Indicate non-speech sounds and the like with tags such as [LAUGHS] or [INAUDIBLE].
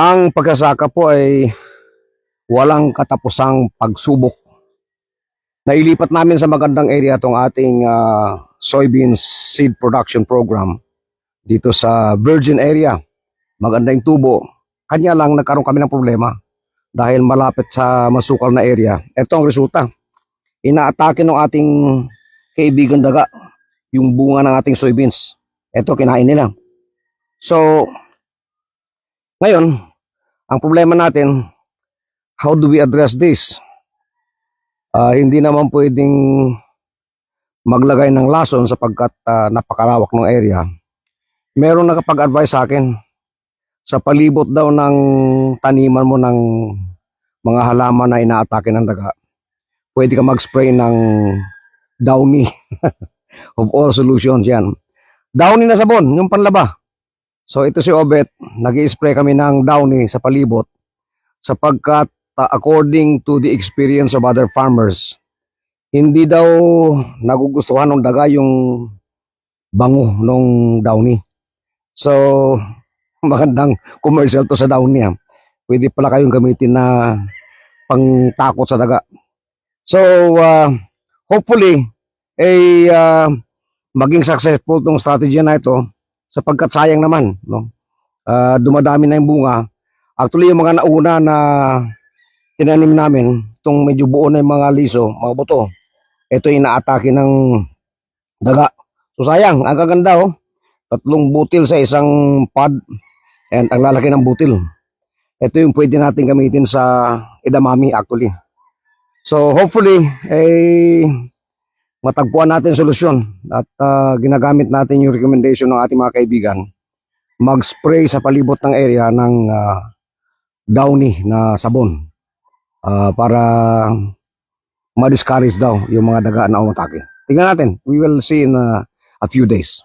Ang pagkasaka po ay walang katapusang pagsubok. Nailipat namin sa magandang area itong ating ah, soybeans seed production program dito sa virgin area. Maganda yung tubo. Kanya lang nagkaroon kami ng problema dahil malapit sa masukal na area. Ito ang resulta. Inaatake ng ating kaibigan daga yung bunga ng ating soybeans. Ito, kinain nila. So, ngayon, ang problema natin, how do we address this? Ah, hindi naman pwedeng maglagay ng lason sapagkat ah, napakalawak ng area. Meron nakapag-advise sa akin sa palibot daw ng taniman mo ng mga halaman na inaatake ng daga. Pwede ka mag-spray ng downy [LAUGHS] of all solutions yan. Downy na sabon, yung panlaba. So ito si Obet, nag spray kami ng downy sa palibot sapagkat uh, according to the experience of other farmers, hindi daw nagugustuhan ng daga yung bango nung downy. So, [LAUGHS] magandang commercial to sa downy. ah. Pwede pala kayong gamitin na pangtakot sa daga. So, uh, hopefully, ay uh, maging successful tong strategy na ito sapagkat sayang naman, no? Ah, dumadami na yung bunga. Actually, yung mga nauna na tinanim namin, itong medyo buo na yung mga liso, mga buto, ito yung inaatake ng daga. So sayang, ang gaganda oh. Tatlong butil sa isang pod and ang lalaki ng butil. Ito yung pwede natin gamitin sa edamame actually. So hopefully, eh, matagpuan natin solusyon at ah, ginagamit natin yung recommendation ng ating mga kaibigan mag-spray sa palibot ng area ng ah, downy na sabon ah, para ma-discourage daw yung mga daga na umatake. Tingnan natin. We will see in ah, a few days.